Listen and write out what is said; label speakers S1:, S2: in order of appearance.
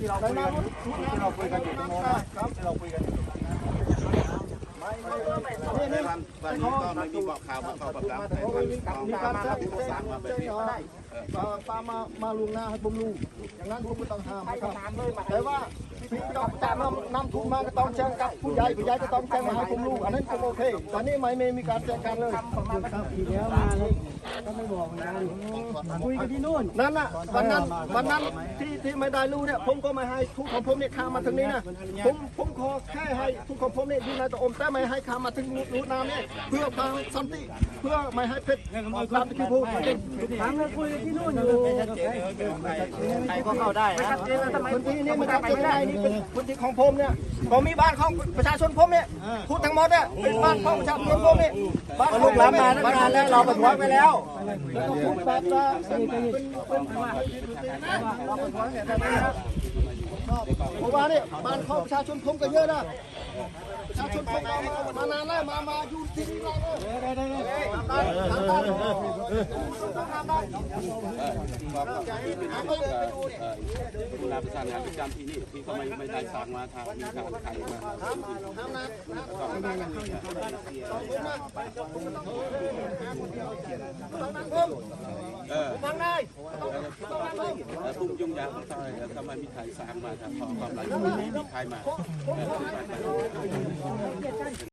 S1: ที่เราคุยกันที่เราคุยกันอยู่ตรงโน้นนะครับที่เราคุยกันอยู่ตรงนั้น ไม่ไม่ไม่นี่
S2: วันวันนี้ก็ไม่มีบอกข่าวมาเข้าประกาศแต่วันนี้
S1: มีการ
S2: มา
S1: แจ้ง
S2: ผู้สานมาแบบนี้
S1: ได้ปลามามาลุงหน้าให้ผมรู้อย่างนั้นผมไม่ต้องห้ามนะครับแต่ว่าพี่ต้องตามนำทุนมาก็ต้องแจ้งกับผู้ใหญ่ผู้ใหญ่ก็ต้องแจ้งมาให้ผมรู้อันนั้นผมโอเคตอนนี้ไม่ไม่มีการแจ้งกันเลย
S3: ทีแล้วมาแล้วก็ไม่บอกเหมือนกันคุยกันที่นู่น
S1: นั่นน่ะวันนั้นวันนั้นที่ที่ไม่ได้รู้เนี่ยผมก็ไม่ให้ทุกของผมเนี่ยข้ามมาถึงนี้นะผมผมขอแค่ให้ทุกของผมเนี่ยดูนายตะอมแต่ไม่ให้ข้ามมาถึงรูน้ำเนี่ยเพื่อความสันติเพื่อไม่ให้เพชรตามที่พูด
S3: ถามกันคุยกันที่นู่นอยู่
S1: ใครก็เข้าได้นะพื้นที่นี้มันทำไม่ได้นี่เป็นพื้นที่ของผมเนี่ยผมมีบ้านของประชาชนผมเนี่ยพูดทั้งหมดเนี่ยเป็นบ้านของประชาชนผมเนี่ยบ้านลูกหลานมาตั้งนานแล้วเราประท้วงไปแล้วแล้วก็พูดแบบว่าเป็นเป็นเป็นเราประท้วงเนี่ยแต่ไม่นะ เพราะว่าเนี่ยบ้านของประชาชนผมก็เยอะนะประชาชนผมมามานานแล้วมามาอยู่ที่นี่แล้วเนี่ยทำได้ทำได้ทำได้
S2: เวลาประสานงานประจำที่นี่ที่เขาไม่ไม่ได้สั่งมาทางมีการใครมาเออ
S1: ทางได้
S2: แล้ว ตุ้มยุ่งยากของใครทำไมมีใครสร้างมาทางความหลายมีใครมา